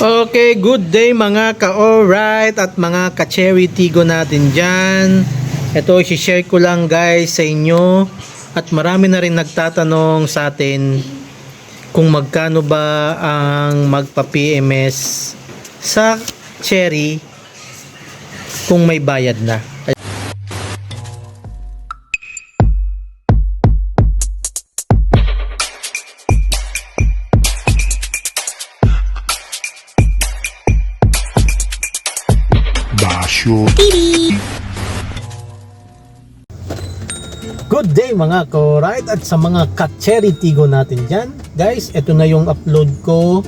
Okay, good day mga ka-alright at mga ka-cherry tigo natin dyan. Ito, share ko lang guys sa inyo at marami na rin nagtatanong sa atin kung magkano ba ang magpa-PMS sa cherry kung may bayad na. Basho. Good day mga ko-right at sa mga ka-cherry tigo natin dyan. Guys, ito na yung upload ko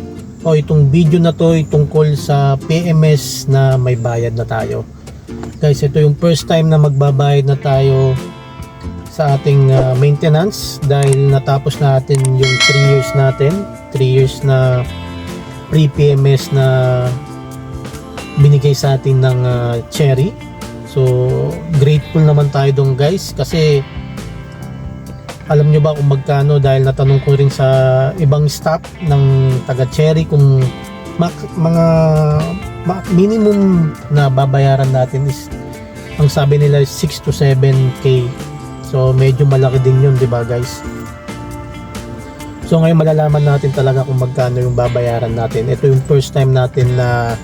o itong video na to tungkol sa PMS na may bayad na tayo. Guys, ito yung first time na magbabayad na tayo sa ating uh, maintenance dahil natapos natin yung 3 years natin. 3 years na pre-PMS na binigay sa atin ng uh, Cherry. So, grateful naman tayo dong guys kasi alam nyo ba kung magkano dahil natanong ko rin sa ibang staff ng taga Cherry kung mak- mga ma- minimum na babayaran natin is ang sabi nila is 6 to 7k. So medyo malaki din yun, 'di ba, guys? So ngayon malalaman natin talaga kung magkano yung babayaran natin. Ito yung first time natin na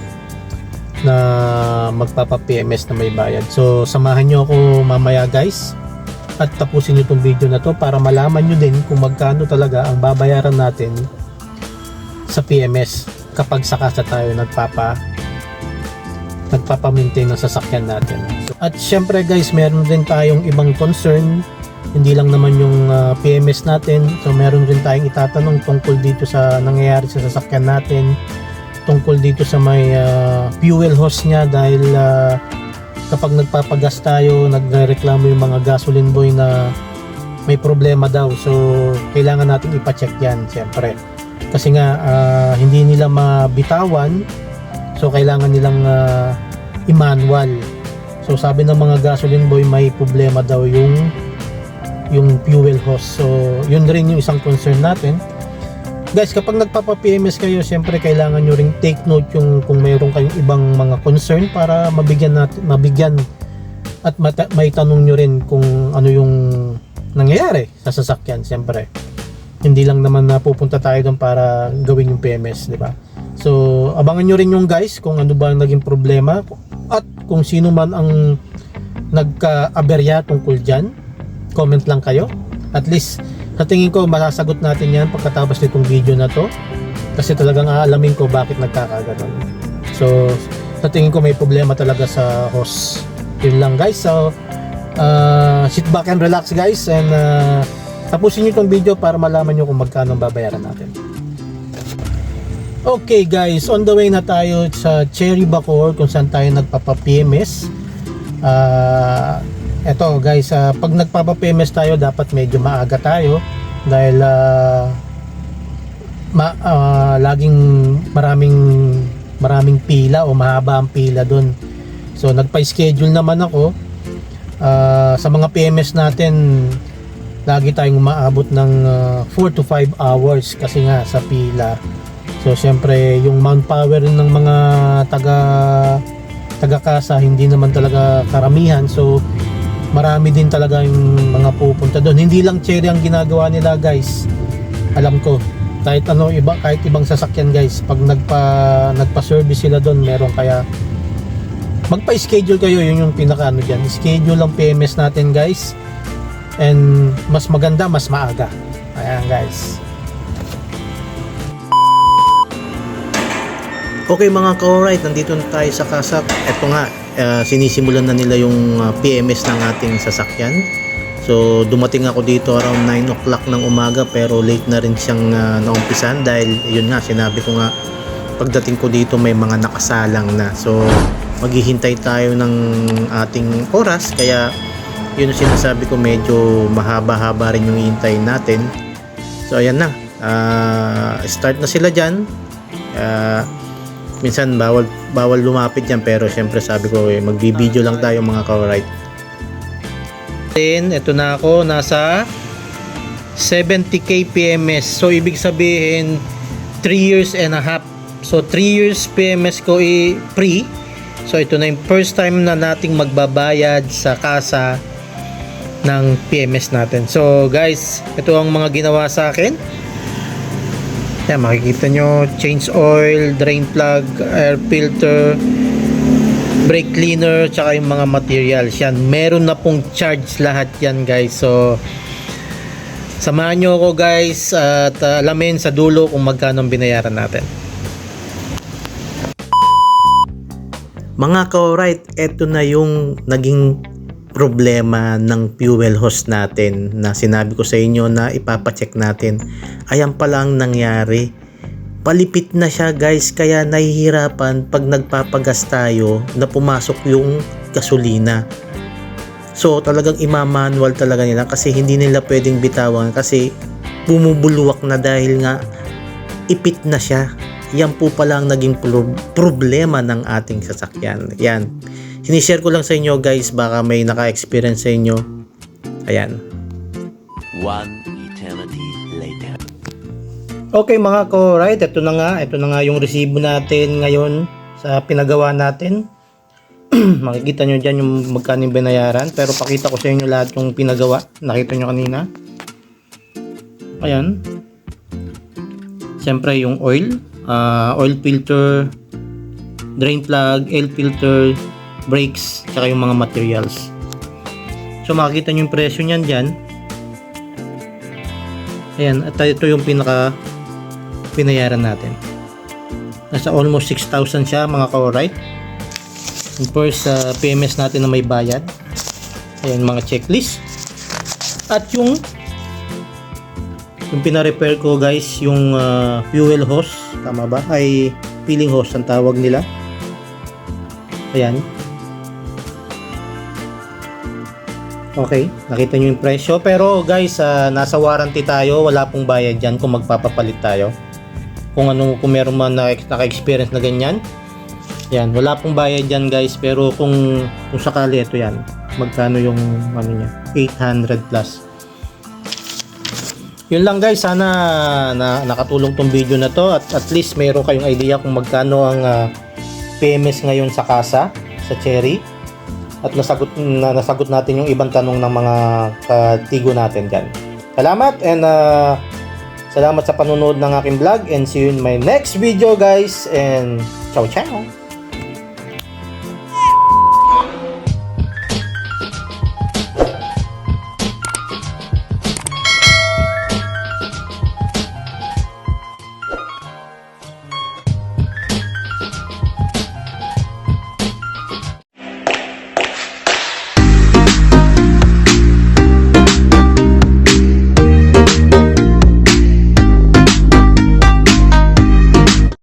na magpapa-PMS na may bayad. So samahan nyo ako mamaya guys at tapusin nyo itong video na to para malaman nyo din kung magkano talaga ang babayaran natin sa PMS kapag sakasa tayo nagpapa nagpapa-maintain ng sasakyan natin. So, at syempre guys, meron din tayong ibang concern hindi lang naman yung ah, PMS natin. So meron rin tayong itatanong tungkol dito sa nangyayari sa sasakyan natin tungkol dito sa may ah, fuel hose niya dahil ah, kapag nagpapagas tayo, nagrereklamo yung mga gasoline boy na may problema daw. So, kailangan natin ipacheck yan, siyempre. Kasi nga, ah, hindi nila mabitawan. So, kailangan nilang ah, i-manual. So, sabi ng mga gasoline boy, may problema daw yung yung fuel hose. So, yun rin yung isang concern natin. Guys, kapag nagpapa-PMS kayo, siyempre kailangan nyo ring take note yung kung mayroon kayong ibang mga concern para mabigyan natin, mabigyan at mata, may tanong nyo rin kung ano yung nangyayari sa sasakyan, siyempre. Hindi lang naman na pupunta tayo doon para gawin yung PMS, di ba? So, abangan nyo rin yung guys kung ano ba ang naging problema at kung sino man ang nagka-aberya tungkol dyan. Comment lang kayo. At least, sa tingin ko, masasagot natin yan pagkatapos nitong video na to. Kasi talagang aalamin ko bakit nagkakaganon. So, sa ko may problema talaga sa host. Yun lang guys. So, uh, sit back and relax guys. And uh, tapusin nyo itong video para malaman nyo kung magkano babayaran natin. Okay guys, on the way na tayo sa Cherry Bacor kung saan tayo nagpapa-PMS. Ah, eto guys, ah, pag nagpapa-PMS tayo dapat medyo maaga tayo dahil ah, ma, ah, laging maraming maraming pila o mahaba ang pila doon. So nagpa-schedule naman ako Ah, sa mga PMS natin lagi tayong umaabot ng 4 to 5 hours kasi nga sa pila. So syempre yung manpower ng mga taga taga kasa hindi naman talaga karamihan. So marami din talaga yung mga pupunta doon. Hindi lang cherry ang ginagawa nila, guys. Alam ko kahit ano iba kahit ibang sasakyan guys pag nagpa nagpa-service sila doon meron kaya magpa-schedule kayo yun yung pinaka ano diyan schedule ang PMS natin guys and mas maganda mas maaga ayan guys Okay mga ka-alright, nandito na tayo sa Kasak. Ito nga, uh, sinisimulan na nila yung uh, PMS ng ating sasakyan. So dumating ako dito around 9 o'clock ng umaga pero late na rin siyang uh, naumpisan dahil yun nga, sinabi ko nga pagdating ko dito may mga nakasalang na. So maghihintay tayo ng ating oras kaya yun sinasabi ko medyo mahaba-haba rin yung hintayin natin. So ayan na, Ah, start na sila dyan. Ah, minsan bawal bawal lumapit yan pero syempre sabi ko eh, magbibideo lang tayo mga ka-right. Then, ito na ako, nasa 70k PMS. So, ibig sabihin, 3 years and a half So 3 years PMS ko i free. So ito na yung first time na nating magbabayad sa kasa ng PMS natin. So guys, ito ang mga ginawa sa akin. Yan, makikita nyo, change oil, drain plug, air filter, brake cleaner, tsaka yung mga materials. Yan, meron na pong charge lahat yan guys. So, samahan nyo ako guys at uh, alamin sa dulo kung magkano binayaran natin. Mga ka-alright, eto na yung naging problema ng fuel hose natin na sinabi ko sa inyo na ipapacheck natin. Ayan pala ang nangyari. Palipit na siya guys kaya nahihirapan pag nagpapagas tayo na pumasok yung gasolina. So talagang imamanual talaga nila kasi hindi nila pwedeng bitawan kasi bumubulwak na dahil nga ipit na siya. Yan po pala ang naging pro- problema ng ating sasakyan. Yan. Sinishare ko lang sa inyo guys baka may naka-experience sa inyo. Ayan. One eternity later. Okay mga ko-right, ito na nga, ito na nga yung resibo natin ngayon sa pinagawa natin. Makikita nyo dyan yung magkano yung binayaran, pero pakita ko sa inyo lahat yung pinagawa. Nakita nyo kanina. Ayan. Siyempre yung oil, ah, oil filter, drain plug, air filter, brakes, tsaka yung mga materials. So makikita nyo yung presyo niyan dyan. Ayan, at ito yung pinaka pinayaran natin. Nasa almost 6,000 siya mga ka-alright. Yung first uh, PMS natin na may bayad. Ayan mga checklist. At yung yung pina-repair ko guys, yung uh, fuel hose, tama ba? Ay filling hose ang tawag nila. Ayan. Okay, nakita nyo yung presyo. Pero guys, ah, nasa warranty tayo. Wala pong bayad dyan kung magpapapalit tayo. Kung ano, kung meron man na, naka-experience na ganyan. Yan, wala pong bayad dyan guys. Pero kung, kung sakali, ito yan. Magkano yung ano niya? 800 plus. Yun lang guys, sana na, nakatulong tong video na to at at least mayroon kayong idea kung magkano ang ah, PMS ngayon sa kasa, sa Cherry at nasagot na nasagot natin yung ibang tanong ng mga katigo natin diyan. Salamat and uh, salamat sa panonood ng aking vlog and see you in my next video guys and ciao ciao.